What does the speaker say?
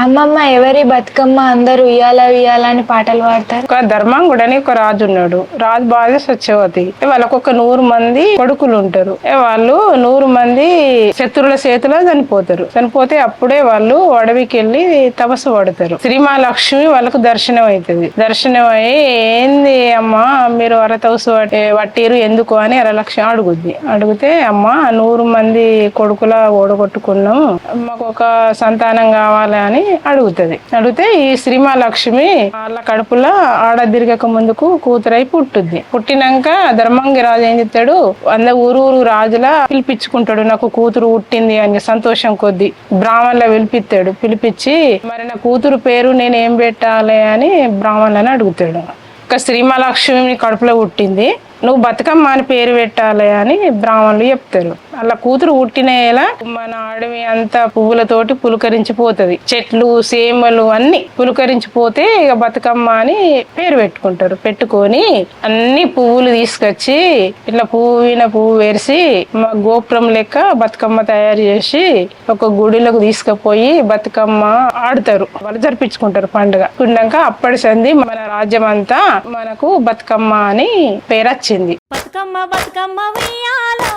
అమ్మమ్మ ఎవరి బతుకమ్మ అందరూ ఉయ్యాల ఉయ్యాల అని పాటలు పాడతారు? ఒక ధర్మాంగుడు అని ఒక రాజు ఉన్నాడు. రాజు బాధ సత్యవతి వాళ్ళకు ఒక నూరు మంది కొడుకులు ఉంటారు. వాళ్ళు నూరు మంది శత్రువుల చేతిలో చనిపోతారు. చనిపోతే అప్పుడే వాళ్ళు అడవికి వెళ్ళి తపస్సు పడతారు. శ్రీమహాలక్ష్మి వాళ్ళకు దర్శనం అవుతుంది దర్శనం అయ్యి ఏంది అమ్మా మీరు అర తపస్సు పట్టిరు ఎందుకు అని అరలక్ష్మి అడుగుద్ది. అడిగితే అమ్మా నూరు మంది కొడుకుల ఓడగొట్టుకున్నాం. మాకు ఒక సంతానం కావాలి అని అడుగుతుంది. అడిగితే ఈ శ్రీమహాలక్ష్మి వాళ్ళ కడుపులో ఆడ తిరగక ముందుకు కూతురై పుట్టుద్ది పుట్టినాక ధర్మంగి రాజు ఏం చెప్తాడు? అంద ఊరు ఊరు రాజులా పిలిపించుకుంటాడు. నాకు కూతురు పుట్టింది అని సంతోషం కొద్ది బ్రాహ్మణుల పిలిపిస్తాడు. పిలిపించి మరి నా కూతురు పేరు నేను ఏం పెట్టాలి అని బ్రాహ్మణులని అడుగుతాడు. ఇంకా శ్రీమహాలక్ష్మి కడుపులో పుట్టింది. నువ్వు బతుకమ్మ అని పేరు పెట్టాలి అని బ్రాహ్మణులు చెప్తారు. అలా కూతురు పుట్టినేలా మన అడవి అంతా పువ్వులతోటి పులకరించిపోతుంది. చెట్లు సేమలు అన్ని పులకరించిపోతే ఇక బతుకమ్మ అని పేరు పెట్టుకుంటారు. పెట్టుకొని అన్ని పువ్వులు తీసుకొచ్చి ఇట్లా పువ్వున పువ్వు వేసి మా గోపురం లెక్క బతుకమ్మ తయారు చేసి ఒక గుడిలోకి తీసుకుపోయి బతుకమ్మ ఆడతారు. వాళ్ళు జరిపించుకుంటారు పండుగ. ఉండాక అప్పటి సంది మన రాజ్యం అంతా మనకు బతుకమ్మ అని పేరు వచ్చింది. బతుకమ్మ బతుకమ్మ ఉయ్యాలో.